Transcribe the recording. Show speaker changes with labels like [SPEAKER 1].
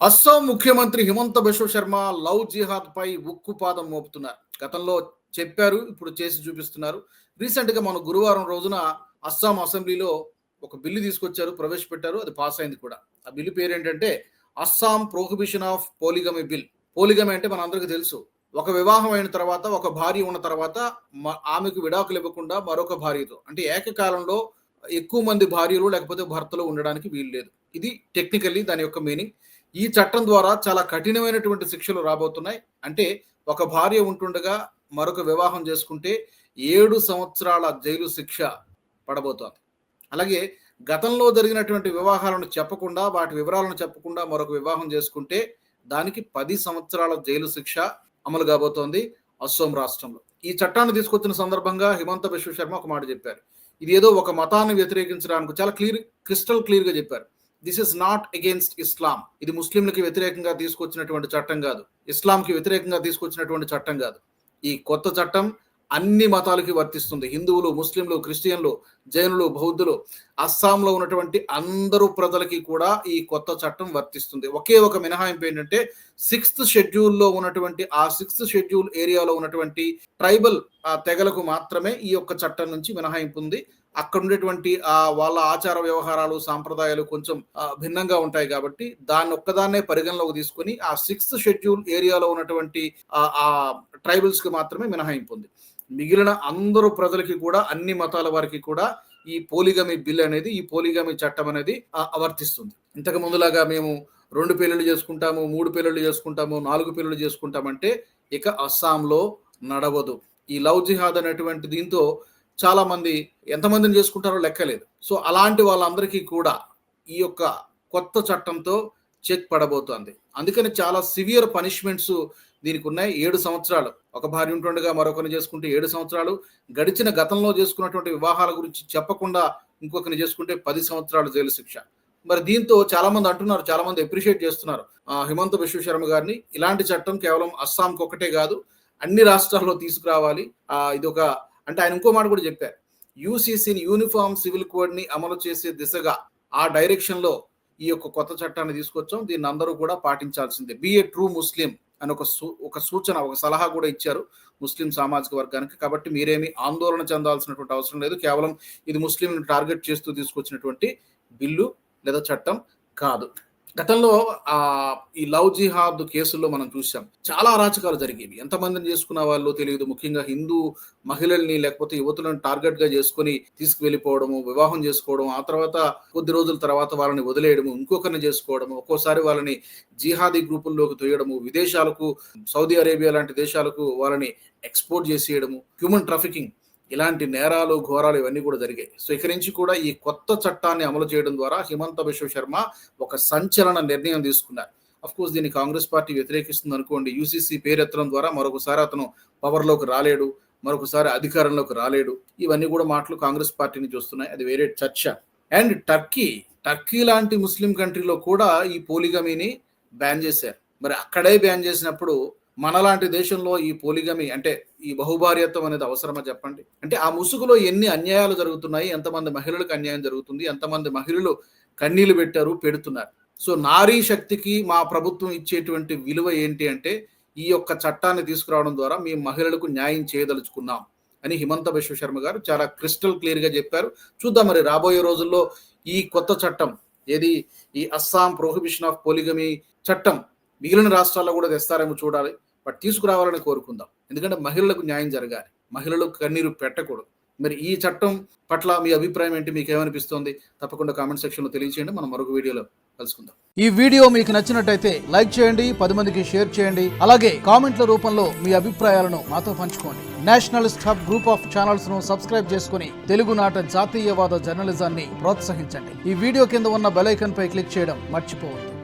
[SPEAKER 1] అస్సాం ముఖ్యమంత్రి హిమంత బిశ్వ శర్మ లవ్ జిహాద్ పై ఉక్కుపాదం మోపుతున్నారు. గతంలో చెప్పారు ఇప్పుడు చేసి చూపిస్తున్నారు. రీసెంట్గా మన గురువారం రోజున అస్సాం అసెంబ్లీలో ఒక బిల్లు తీసుకొచ్చారు ప్రవేశపెట్టారు అది పాస్ అయింది కూడా. ఆ బిల్లు పేరు ఏంటంటే Assam prohibition of polygamy bill polygamy అంటే మన అందరికీ తెలుసు. ఒక వివాహం అయిన తర్వాత ఒక భార్య ఉన్న తర్వాత ఆమెకు విడాకులు ఇవ్వకుండా మరొక భార్యతో. అంటే ఏకకాలంలో ఎక్కువ మంది భార్యలు లేకపోతే భర్తలు ఉండడానికి వీలు లేదు. ఇది టెక్నికల్లీ దాని యొక్క మీనింగ్ ఈ చట్టం ద్వారా చాలా కఠినమైనటువంటి శిక్షలు రాబోతున్నాయి. అంటే ఒక భార్య ఉంటుండగా మరొక వివాహం చేసుకుంటే ఏడు సంవత్సరాల జైలు శిక్ష పడబోతోంది. అలాగే గతంలో జరిగినటువంటి వివాహాలను చెప్పకుండా వాటి వివరాలను చెప్పకుండా మరొక వివాహం చేసుకుంటే దానికి పది సంవత్సరాల జైలు శిక్ష అమలు కాబోతోంది అస్సోం రాష్ట్రంలో. ఈ చట్టాన్ని తీసుకొచ్చిన సందర్భంగా హిమంత విశ్వశర్మ ఒక మాట చెప్పారు. ఇది ఏదో ఒక మతాన్ని వ్యతిరేకించడానికి చాలా క్లియర్ క్రిస్టల్ క్లియర్గా చెప్పారు. This is not against Islam ఇది ముస్లింలకి వ్యతిరేకంగా తీసుకొచ్చినటువంటి చట్టం కాదు. ఇస్లాంకి వ్యతిరేకంగా తీసుకొచ్చినటువంటి చట్టం కాదు. ఈ కొత్త చట్టం అన్ని మతాలకి వర్తిస్తుంది. హిందువులు ముస్లింలు క్రిస్టియన్లు జైనులు బౌద్ధులు అస్సాంలో ఉన్నటువంటి అందరూ ప్రజలకి కూడా ఈ కొత్త చట్టం వర్తిస్తుంది. ఒకే ఒక మినహాయింపు ఏంటంటే సిక్స్త్ షెడ్యూల్లో ఉన్నటువంటి ఆ సిక్స్త్ షెడ్యూల్ ఏరియాలో ఉన్నటువంటి ట్రైబల్ తెగలకు మాత్రమే ఈ యొక్క చట్టం నుంచి మినహాయింపు ఉంది. అక్కడ ఉండేటువంటి ఆ వాళ్ళ ఆచార వ్యవహారాలు సాంప్రదాయాలు కొంచెం భిన్నంగా ఉంటాయి కాబట్టి దాన్ని ఒక్కదాన్నే పరిగణలోకి తీసుకొని ఆ సిక్స్త్ షెడ్యూల్ ఏరియాలో ఉన్నటువంటి ఆ- ట్రైబల్స్కి మాత్రమే మినహాయింపు ఉంది మిగిలిన అందరూ ప్రజలకి కూడా అన్ని మతాల వారికి కూడా ఈ పోలిగమి బిల్ అనేది ఈ పోలిగమి చట్టం అనేది ఆ, వర్తిస్తుంది ఇంతకు ముందులాగా మేము రెండు పెళ్ళిళ్ళు చేసుకుంటాము మూడు పెళ్ళిళ్ళు చేసుకుంటాము నాలుగు పెళ్ళిళ్ళు చేసుకుంటామంటే ఇక అస్సాంలో నడవదు. ఈ లవ్ జిహాద్ అనేటువంటి దీంతో చాలా మంది ఎంతమందిని చేసుకుంటారో లెక్కలేదు. సో అలాంటి వాళ్ళందరికీ కూడా ఈ యొక్క కొత్త చట్టంతో చెక్ పడబోతోంది. అందుకని చాలా సివియర్ పనిష్మెంట్స్ దీనికి ఉన్నాయి ఏడు సంవత్సరాలు. ఒక భార్య ఉంటుండగా మరొకరిని చేసుకుంటే ఏడు సంవత్సరాలు. గడిచిన గతంలో చేసుకున్నటువంటి వివాహాల గురించి చెప్పకుండా ఇంకొకరిని చేసుకుంటే పది సంవత్సరాలు జైలు శిక్ష. మరి దీంతో చాలా మంది అంటున్నారు చాలా మంది అప్రిషియేట్ చేస్తున్నారు హిమంత విశ్వశర్మ గారిని. ఇలాంటి చట్టం కేవలం అస్సాంకి ఒకటే కాదు అన్ని రాష్ట్రాల్లో తీసుకురావాలి. ఇది ఒక అంటే ఆయన ఇంకో మాట కూడా చెప్పారు. యూసీసీని యూనిఫామ్ సివిల్ కోడ్ని అమలు చేసే దిశగా ఆ డైరెక్షన్లో ఈ యొక్క కొత్త చట్టాన్ని తీసుకొచ్చాం. దీన్ని అందరూ కూడా పాటించాల్సిందే. బి ఏ ట్రూ ముస్లిం అని ఒక సూ- ఒక సూచన ఒక సలహా కూడా ఇచ్చారు ముస్లిం సామాజిక వర్గానికి. కాబట్టి మీరేమి ఆందోళన చెందాల్సినటువంటి అవసరం లేదు. కేవలం ఇది ముస్లింను టార్గెట్ చేస్తూ తీసుకొచ్చినటువంటి బిల్లు లేదా చట్టం కాదు. గతంలో ఆ ఈ లవ్ జిహాద్ కేసుల్లో మనం చూసాం చాలా అరాచకాలు జరిగేవి. ఎంతమందిని చేసుకున్న వాళ్ళు తెలియదు. ముఖ్యంగా హిందూ మహిళల్ని లేకపోతే యువతులను టార్గెట్గా చేసుకుని తీసుకువెళ్ళిపోవడము వివాహం చేసుకోవడం ఆ తర్వాత కొద్ది రోజుల తర్వాత వాళ్ళని వదిలేయడము ఇంకొకరిని చేసుకోవడము ఒక్కోసారి వాళ్ళని జిహాదీ గ్రూపుల్లోకి తోయడము విదేశాలకు సౌదీ అరేబియా లాంటి దేశాలకు వాళ్ళని ఎక్స్పోర్ట్ చేసేయడము హ్యూమన్ ట్రాఫికింగ్. ఇలాంటి నేరాలు ఘోరాలు ఇవన్నీ కూడా జరిగాయి. సో ఇక నుంచి కూడా ఈ కొత్త చట్టాన్ని అమలు చేయడం ద్వారా హిమంత విశ్వ శర్మ ఒక సంచలన నిర్ణయం తీసుకున్నారు. అఫ్ కోర్స్ దీన్ని కాంగ్రెస్ పార్టీ వ్యతిరేకిస్తుంది అనుకోండి. యూసీసీ పేరెత్తడం ద్వారా మరొకసారి అతను పవర్లోకి రాలేడు మరొకసారి అధికారంలోకి రాలేడు. ఇవన్నీ కూడా మాటలు కాంగ్రెస్ పార్టీని చూస్తున్నాయి. అది వేరే చర్చ. అండ్ టర్కీ టర్కీ లాంటి ముస్లిం కంట్రీలో కూడా ఈ పోలిగమీని బ్యాన్ చేశారు. మరి అక్కడే బ్యాన్ చేసినప్పుడు మనలాంటి దేశంలో ఈ పోలిగమి అంటే ఈ బహుభార్యత్వం అనేది అవసరమా చెప్పండి? అంటే ఆ ముసుగులో ఎన్ని అన్యాయాలు జరుగుతున్నాయి? ఎంతమంది మహిళలకు అన్యాయం జరుగుతుంది? ఎంతమంది మహిళలు కన్నీళ్ళు పెట్టారు? పెడుతున్నారు. సో నారీ శక్తికి మా ప్రభుత్వం ఇచ్చేటువంటి విలువ ఏంటి అంటే ఈ యొక్క చట్టాన్ని తీసుకురావడం ద్వారా మేము మహిళలకు న్యాయం చేయదలుచుకున్నాం అని హిమంత విశ్వశర్మ గారు చాలా క్రిస్టల్ క్లియర్గా చెప్పారు. చూద్దాం మరి రాబోయే రోజుల్లో ఈ కొత్త చట్టం ఏది? ఈ అస్సాం ప్రొహిబిషన్ ఆఫ్ పోలిగమి చట్టం మిగిలిన రాష్ట్రాల్లో కూడా తెస్తారేమో చూడాలి. వాటి తీసుకురావాలని కోరుకుందాం. ఎందుకంటే మహిళలకు న్యాయం జరగాలి. మహిళలు కన్నీరు పెట్టకూడదు. మరి ఈ చట్టం పట్ల మీ అభిప్రాయం ఏంటి? మీకు ఏమనిపిస్తోంది తప్పకుండా కామెంట్ సెక్షన్లో తెలియచేయండి. మనం మరొక వీడియోలో కలుసుకుందాం.
[SPEAKER 2] ఈ వీడియో మీకు నచ్చినట్టయితే లైక్ చేయండి పది మందికి షేర్ చేయండి. అలాగే కామెంట్ల రూపంలో మీ అభిప్రాయాలను మాతో పంచుకోండి. నేషనల్ హబ్ గ్రూప్ ఆఫ్ ఛానల్స్ను సబ్స్క్రైబ్ చేసుకుని తెలుగునాట జాతీయవాద జర్నలిజాన్ని ప్రోత్సహించండి. ఈ వీడియో కింద ఉన్న బెలైకన్ పై క్లిక్ చేయడం మర్చిపోవద్దు.